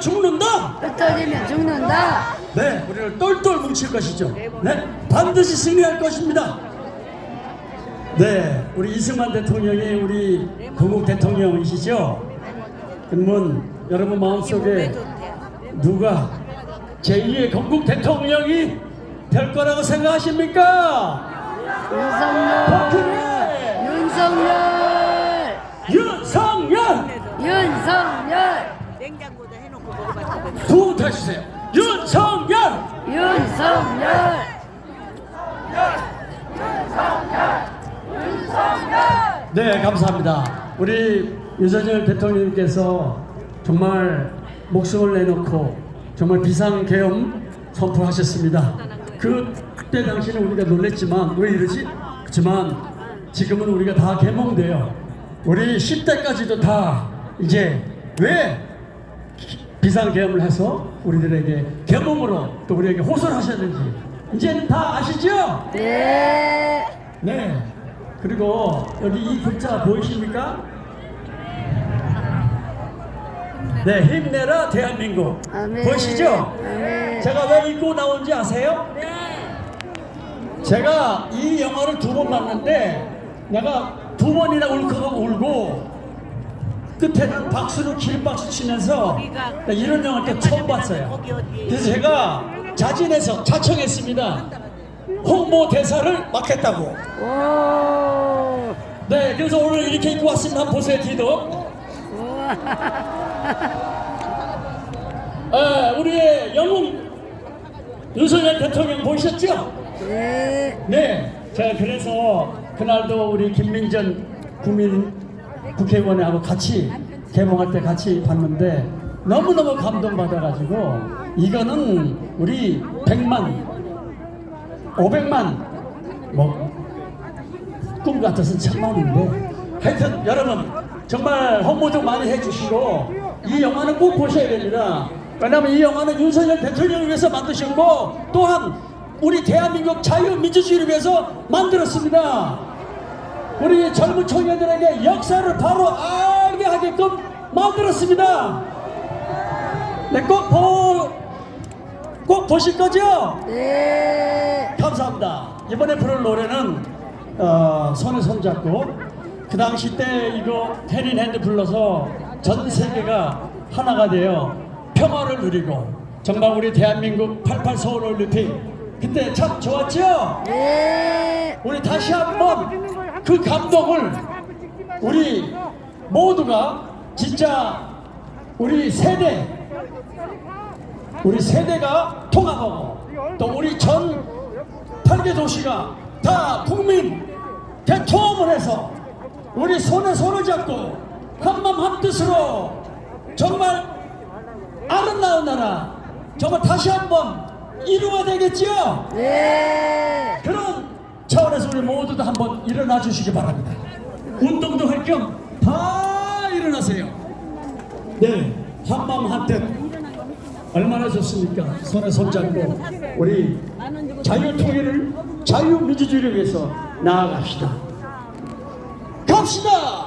죽는다. 흩어지면 죽는다. 네, 우리를 똘똘 뭉칠 것이죠. 네, 반드시 승리할 것입니다. 네, 우리 이승만 대통령이 우리 건국 대통령이시죠. 그러면 여러분 마음속에 누가 제2의 건국 대통령이 될 거라고 생각하십니까? 윤석열. 윤석열. 윤석열! 윤석열. 냉장고에 해놓고 먹어봤거든요. 두번 해주세요. 윤석열! 윤석열. 네, 감사합니다. 우리 윤석열 대통령님께서 정말 목숨을 내놓고 정말 비상계엄 선포하셨습니다. 그때 당시는 우리가 놀랬지만 왜 이러지? 그렇지만 지금은 우리가 다 개몽돼요. 우리 10대까지도 다 이제 왜 비상계엄을 해서 우리들에게 계몽으로 또 우리에게 호소하셨는지 이제는 다 아시죠? 네. 네. 그리고 여기 이 글자 보이십니까? 네, 힘내라 대한민국. 아멘. 보이시죠? 아멘. 제가 왜 읽고 나온지 아세요? 제가 이 영화를 두 번 봤는데 내가 두 번이나 울컥하고 울고 끝에는 박수로 길박수 치면서 나 이런 영화를 또 처음 봤어요. 그래서 제가 자진해서 자청했습니다. 홍보 대사를 맡겠다고. 오. 네, 그래서 오늘 이렇게 입고 왔습니다. 한번 보세요, 뒤도. 아, 우리의 영웅 윤석열 대통령 보셨죠? 네. 네. 제가 그래서 그날도 우리 김민전 국민 국회의원하고 같이 개봉할 때 같이 봤는데 너무너무 감동받아가지고 이거는 우리 100만, 500만 뭐 꿈 같아서 천만인데 하여튼 여러분 정말 홍보 좀 많이 해주시고 이 영화는 꼭 보셔야 됩니다. 왜냐하면 이 영화는 윤석열 대통령을 위해서 만드셨고 또한 우리 대한민국 자유민주주의를 위해서 만들었습니다 우리 젊은 청년들에게 역사를 바로 알게 하게끔 만들었습니다 네, 꼭, 보, 꼭 보실 거죠? 네. 감사합니다. 이번에 부를 노래는 어, 손에 손잡고 그 당시 때 이거 테린 핸드 불러서 전 세계가 하나가 되어 평화를 누리고 정말 우리 대한민국 88 서울 올림픽 그때 참 좋았죠? 네. 우리 다시 한번 그 감동을 우리 모두가 진짜 우리 세대 우리 세대가 통합하고 또 우리 전 8개 도시가 다 국민 대통합을 해서 우리 손에 손을 잡고 한맘 한뜻으로 정말 아름다운 나라 정말 다시 한번 이루어야 되겠지요? 네. 그런 차원에서 우리 모두 다 한번 일어나 주시기 바랍니다. 운동도 할 겸 다 일어나세요. 네, 한밤 한뜻 얼마나 좋습니까? 손에 손잡고 우리 자유통일을 자유민주주의를 위해서 나아갑시다. 갑시다!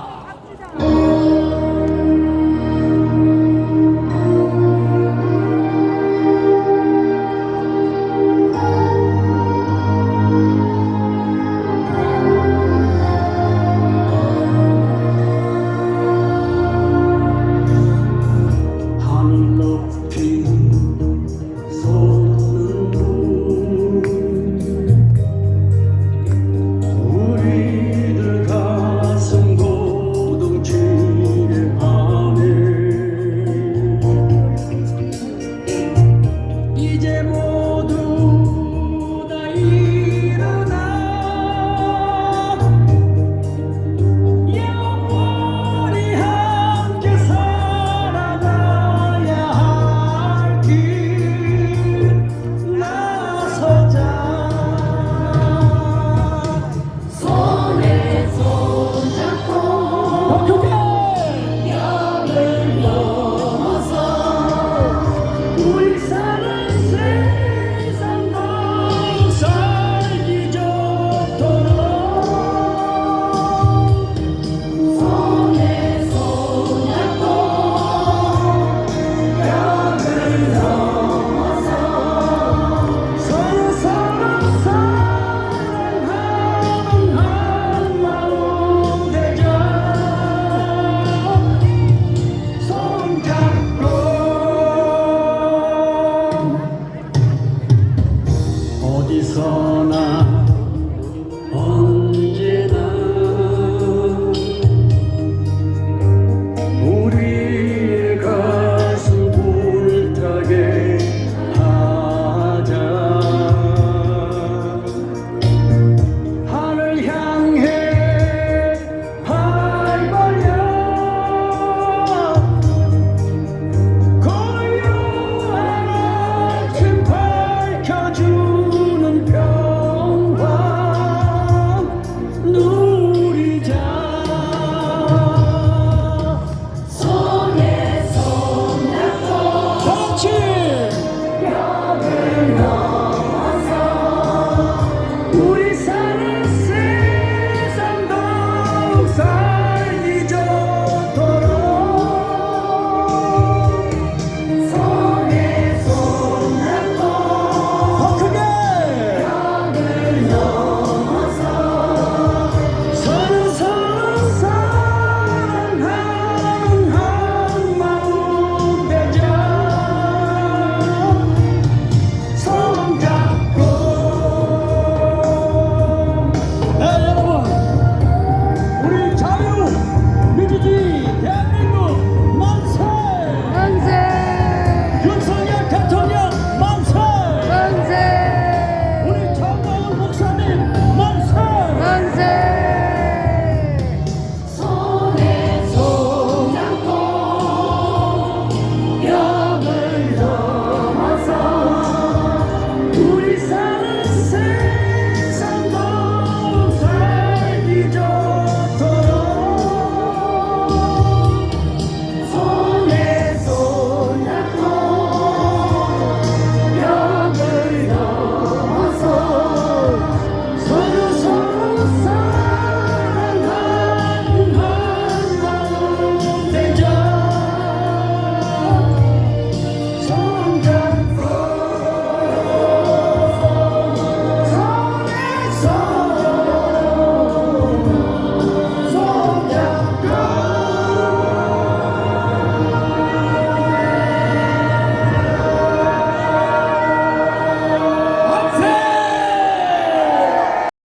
inside.